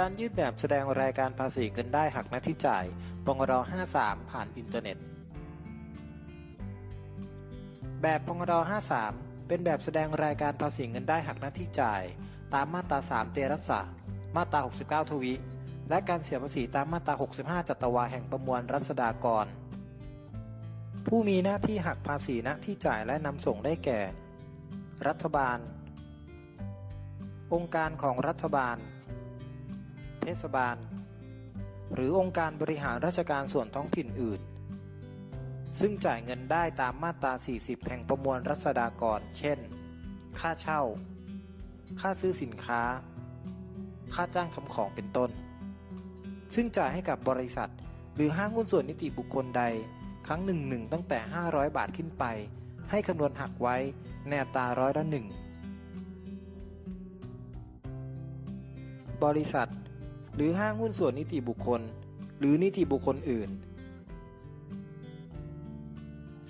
การยื่นแบบแสดงรายการภาษีเงินได้หักหน้าที่จ่ายปงร53 ผ่านอินเทอร์เน็ต แบบพงร53 เป็นแบบแสดงรายการภาษีเงินได้หักหน้าที่จ่าย ตามมาตรา 3 เตรัสสะมาตรา 69 ทวี และการเสียภาษีตามมาตรา 65 จัตวาแห่งประมวลรัษฎากร ผู้มีหน้าที่หักภาษีหน้าที่จ่ายและนำส่งได้แก่ รัฐบาล องค์การของรัฐบาล เทศบาล หรือองค์การบริหารราชการส่วนท้องถิ่นอื่น ซึ่งจ่ายเงินได้ตามมาตรา 40 แห่งประมวลรัษฎากร เช่น ค่าเช่า ค่าซื้อสินค้า ค่าจ้างทำของเป็นต้น ซึ่งจ่ายให้กับบริษัท หรือห้างหุ้นส่วนนิติบุคคลใด ครั้งหนึ่งหนึ่งตั้งแต่ 500 บาทขึ้นไป ให้คำนวณหักไว้ในอัตราร้อยละหนึ่งบริษัท หรือห้างหุ้นส่วนนิติบุคคล หรือนิติบุคคลอื่น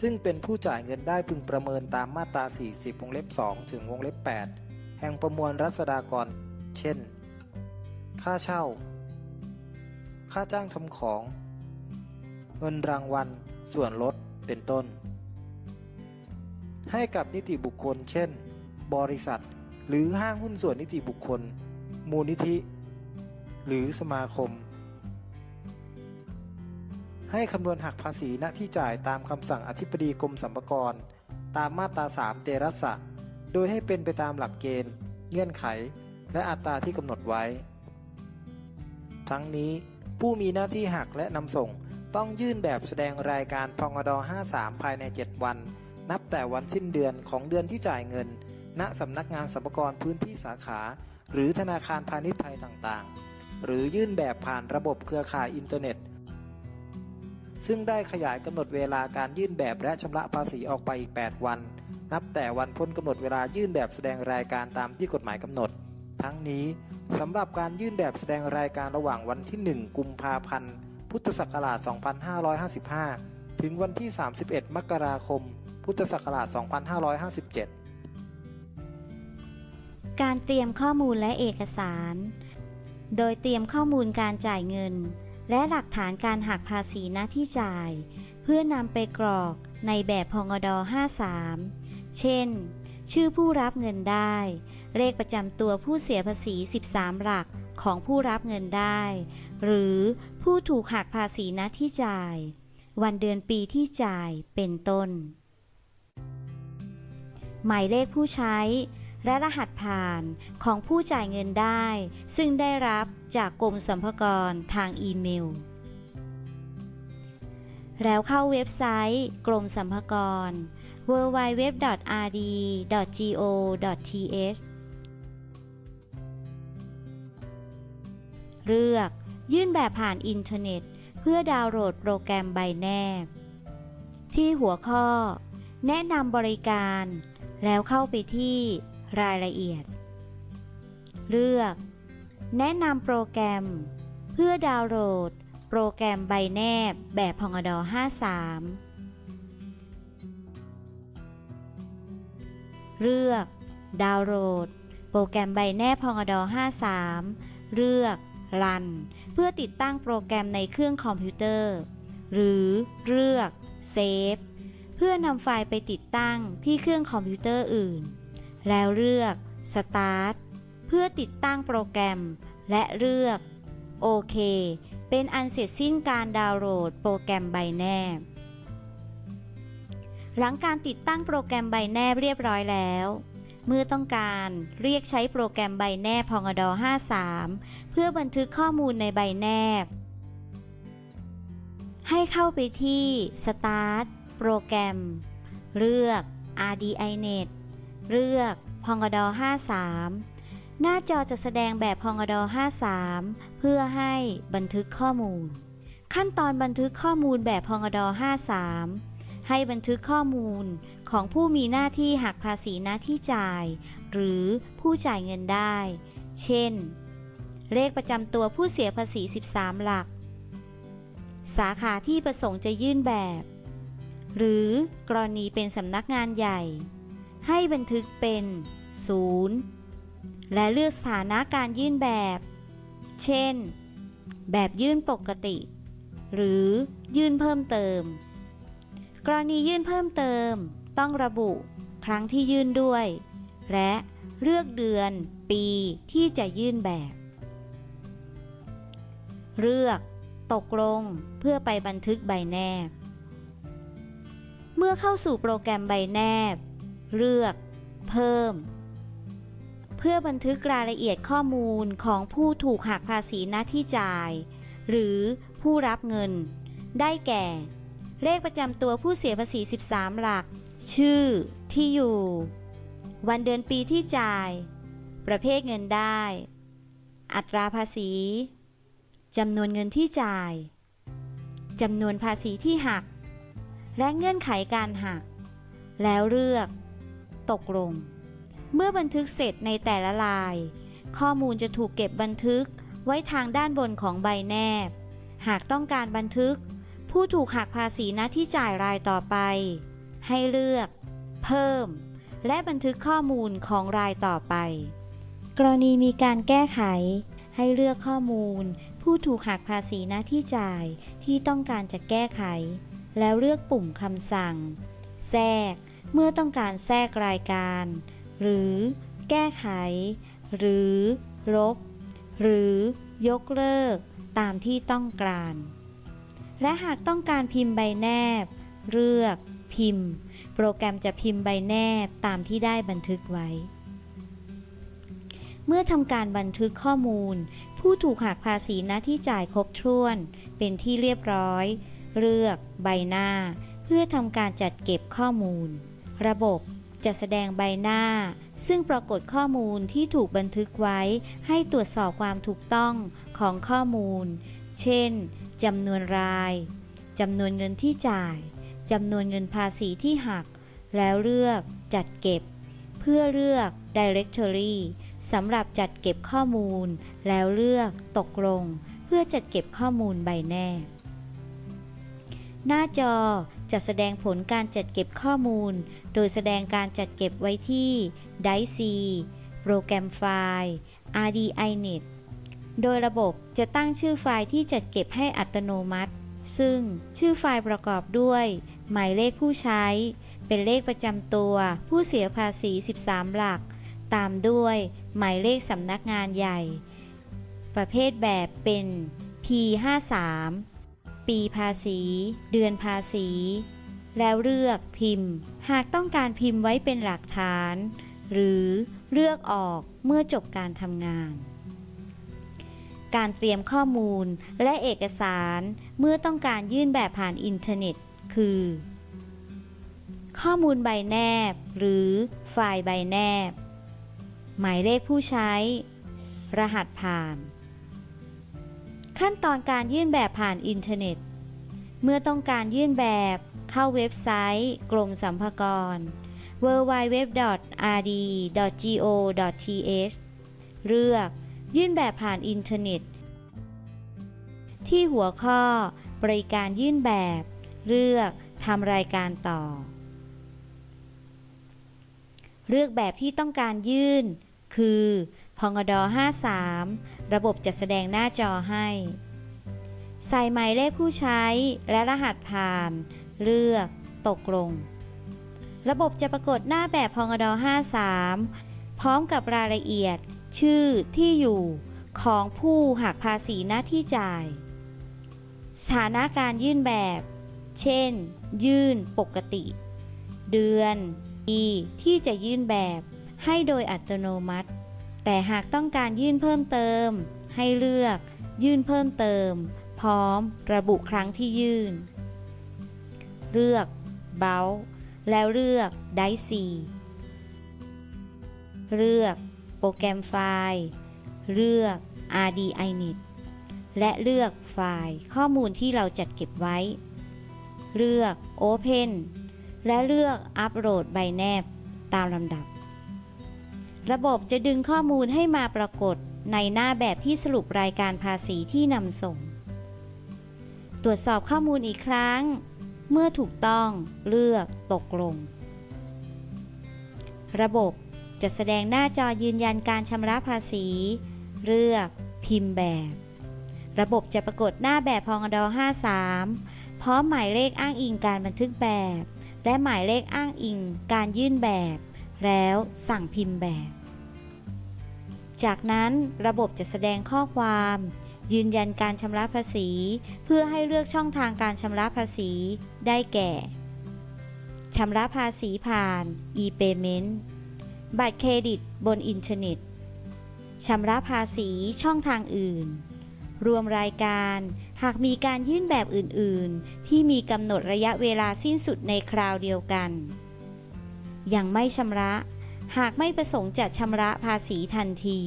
ซึ่งเป็นผู้จ่ายเงินได้พึงประเมินตามมาตรา 40 วงเล็บ 2 ถึงวงเล็บ 8 แห่งประมวลรัษฎากร เช่น ค่าเช่า ค่าจ้างทำของ เงินรางวัล ส่วนลด เป็นต้น ให้กับนิติบุคคล เช่น บริษัท หรือห้างหุ้นส่วนนิติบุคคล มูลนิธิ หรือสมาคม ให้คำนวณหักภาษีณที่จ่ายตามคำสั่งอธิบดีกรมสรรพากร ตามมาตรา 3 เตรัสสะโดยให้เป็นไปตามหลักเกณฑ์ เงื่อนไข และอัตราที่กำหนดไว้ ทั้งนี้ผู้มีหน้าที่หักและนำส่งต้องยื่นแบบแสดงรายการพงด53 ภายใน 7 วัน นับแต่วันสิ้นเดือนของเดือนที่จ่ายเงิน ณสำนักงานสรรพากรพื้นที่สาขา หรือธนาคารพาณิชย์ไทยต่างๆ หรือยื่นแบบผ่านระบบเครือข่ายอินเทอร์เน็ต ซึ่งได้ขยายกำหนดเวลาการยื่นแบบและชำระภาษีออกไปอีก 8 วัน นับแต่วันพ้นกำหนดเวลายื่นแบบแสดงรายการตามที่กฎหมายกำหนด ทั้งนี้สำหรับการยื่นแบบแสดงรายการระหว่างวันที่ 1 กุมภาพันธ์ พุทธศักราช 2555 ถึงวันที่ 31 มกราคม พุทธศักราช 2557 การเตรียมข้อมูลและเอกสาร โดยเตรียมข้อมูลการจ่ายเงิน และหลักฐานการหักภาษีหน้าที่จ่าย เพื่อนำไปกรอกในแบบพงด53 เช่น ชื่อผู้รับเงินได้ เลขประจำตัวผู้เสียภาษี 13 หลักของผู้รับเงินได้ หรือผู้ถูกหักภาษีหน้าที่จ่าย วันเดือนปีที่จ่ายเป็นต้น หมายเลขผู้ใช้ และรหัสผ่านของผู้จ่ายเงินได้ ซึ่งได้รับจากกรมสรรพากรทางอีเมล แล้วเข้าเว็บไซต์กรมสรรพากร www.rd.go.th เลือก ยื่นแบบผ่านอินเทอร์เน็ต เพื่อดาวน์โหลดโปรแกรมใบแนบ ที่หัวข้อ แนะนำบริการ แล้วเข้าไปที่ รายละเอียด เลือก แนะนำโปรแกรม เพื่อดาวน์โหลด โปรแกรมใบแนบแบบพองดอ53 เลือก ดาวน์โหลด โปรแกรมใบแนบพงดอ53 เลือก รัน เพื่อติดตั้งโปรแกรมในเครื่องคอมพิวเตอร์ หรือเลือก เซฟ เพื่อนำไฟล์ไปติดตั้งที่เครื่องคอมพิวเตอร์อื่น แล้วเลือก Start เพื่อติดตั้งโปรแกรม และเลือกโอเคเป็นอันเสร็จสิ้นการดาวน์โหลดโปรแกรมใบแนบ หลังการติดตั้งโปรแกรมใบแนบเรียบร้อยแล้วเมื่อต้องการเรียกใช้โปรแกรมใบแนบพองดอ53 เพื่อบันทึกข้อมูลในใบแนบ ให้เข้าไปที่ Start โปรแกรม เลือก RDINet เลือกพองกด53 หน้าจอจะแสดงแบบพองกด53 เพื่อให้บันทึกข้อมูล ขั้นตอนบันทึกข้อมูลแบบพองกด53 ให้บันทึกข้อมูลของผู้มีหน้าที่หักภาษีหน้าที่จ่าย หรือผู้จ่ายเงินได้ เช่น เลขประจำตัวผู้เสียภาษี 13 หลัก สาขาที่ประสงค์จะยื่นแบบ หรือกรณีเป็นสำนักงานใหญ่ ให้บันทึกเป็น 0 และเลือกสถานะการยื่นแบบ เช่น แบบยื่นปกติ หรือยื่นเพิ่มเติม กรณียื่นเพิ่มเติม ต้องระบุครั้งที่ยื่นด้วย และเลือกเดือนปีที่จะยื่นแบบ เลือก ตกลงเพื่อไปบันทึกใบแนบ เมื่อเข้าสู่โปรแกรมใบแนบ เลือก เพิ่ม เพื่อบันทึกรายละเอียดข้อมูลของผู้ถูกหักภาษีหน้าที่จ่าย หรือผู้รับเงิน ได้แก่ เลขประจำตัวผู้เสียภาษี 13 หลัก ชื่อ ที่อยู่ วันเดือนปีที่จ่าย ประเภทเงินได้ อัตราภาษีจำนวนเงินที่จ่ายจำนวนภาษีที่หัก และเงื่อนไขการหัก แล้วเลือก ตกลง เมื่อบันทึกเสร็จในแต่ละลาย ข้อมูลจะถูกเก็บบันทึกไว้ทางด้านบนของใบแนบ หากต้องการบันทึก ผู้ถูกหักภาษีหน้าที่จ่ายรายต่อไป ให้เลือก เพิ่ม และบันทึกข้อมูลของรายต่อไป กรณีมีการแก้ไข ให้เลือกข้อมูล ผู้ถูกหักภาษีหน้าที่จ่ายที่ต้องการจะแก้ไข แล้วเลือกปุ่มคำสั่ง แทรก เมื่อต้องการแทรกรายการ หรือแก้ไข หรือลบหรือยกเลิกตามที่ต้องการ และหากต้องการพิมพ์ใบแนบ เลือก พิมพ์ โปรแกรมจะพิมพ์ใบแนบตามที่ได้บันทึกไว้ เมื่อทำการบันทึกข้อมูล ผู้ถูกหักภาษีหน้าที่จ่ายครบถ้วน เป็นที่เรียบร้อย เลือก ใบหน้า เพื่อทำการจัดเก็บข้อมูล ระบบจะแสดงใบหน้า ซึ่งปรากฏข้อมูลที่ถูกบันทึกไว้ ให้ตรวจสอบความถูกต้องของข้อมูล เช่นจำนวนรายจำนวนเงินที่จ่ายจำนวนเงินภาษีที่หัก แล้วเลือกจัดเก็บ เพื่อเลือก directory สำหรับจัดเก็บข้อมูล แล้วเลือกตกลง เพื่อจัดเก็บข้อมูลใบแนบหน้าจอ จะแสดงผลการจัดเก็บข้อมูล โดยแสดงการจัดเก็บไว้ที่ DICE C โปรแกรมไฟล์ RDINet โดยระบบจะตั้งชื่อไฟล์ที่จัดเก็บให้อัตโนมัติ ซึ่งชื่อไฟล์ประกอบด้วย หมายเลขผู้ใช้ เป็นเลขประจำตัว ผู้เสียภาษี 13 หลัก ตามด้วยหมายเลขสำนักงานใหญ่ ประเภทแบบเป็น P53 ปีภาษี เดือนภาษี แล้วเลือกพิมพ์ หากต้องการพิมพ์ไว้เป็นหลักฐาน หรือเลือกออกเมื่อจบการทำงาน การเตรียมข้อมูลและเอกสารเมื่อต้องการยื่นแบบผ่านอินเทอร์เน็ต คือ ข้อมูลใบแนบ หรือไฟล์ใบแนบ หมายเลขผู้ใช้ รหัสผ่าน ขั้นตอนการยื่นแบบผ่านอินเทอร์เน็ต เมื่อต้องการยื่นแบบเข้าเว็บไซต์ กรมสรรพากร www.rd.go.th เลือกยื่นแบบผ่านอินเทอร์เน็ต ที่หัวข้อบริการยื่นแบบ เลือกทำรายการต่อ เลือกแบบที่ต้องการยื่น คือพงด 53 ระบบจะแสดงหน้าจอให้ ใส่หมายเลขผู้ใช้และรหัสผ่าน เลือก ตกลง ระบบจะปรากฏหน้าแบบพงด53 พร้อมกับรายละเอียด ชื่อที่อยู่ของผู้หักภาษีหน้าที่จ่าย สถานะการยื่นแบบ เช่น ยื่นปกติ เดือน ปีที่จะยื่นแบบ ให้โดยอัตโนมัติ แต่หากต้องการยื่นเพิ่มเติม ให้เลือกยื่นเพิ่มเติม พร้อม ระบุครั้งที่ยื่น เลือกเบลแล้วเลือกไดซีเลือกโปรแกรมไฟล์ เลือก RDINet และเลือกไฟล์ข้อมูลที่เราจัดเก็บไว้ เลือก Open และเลือกอัปโหลดใบแนบตามลำดับ ระบบจะดึงข้อมูลให้มาปรากฏในหน้าแบบที่สรุปรายการภาษีที่นำส่ง ตรวจสอบข้อมูลอีกครั้ง เมื่อถูกต้องเลือกตกลง ระบบจะแสดงหน้าจอยืนยันการชำระภาษี เลือกพิมพ์แบบ ระบบจะปรากฏหน้าแบบพองดอ53 พร้อมหมายเลขอ้างอิงการบันทึกแบบ และหมายเลขอ้างอิงการยื่นแบบ แล้วสั่งพิมพ์แบบ จากนั้นระบบจะแสดงข้อความ ยืนยันการชำระภาษี เพื่อให้เลือกช่องทางการชำระภาษีได้แก่ชำระภาษีผ่าน e-payment บัตรเครดิตบนอินเทอร์เน็ตชำระภาษีช่องทางอื่น รวมรายการ หากมีการยื่นแบบอื่น ๆ ที่มีกำหนดระยะเวลาสิ้นสุดในคราวเดียวกัน ยังไม่ชำระ หากไม่ประสงค์จะชำระภาษีทันที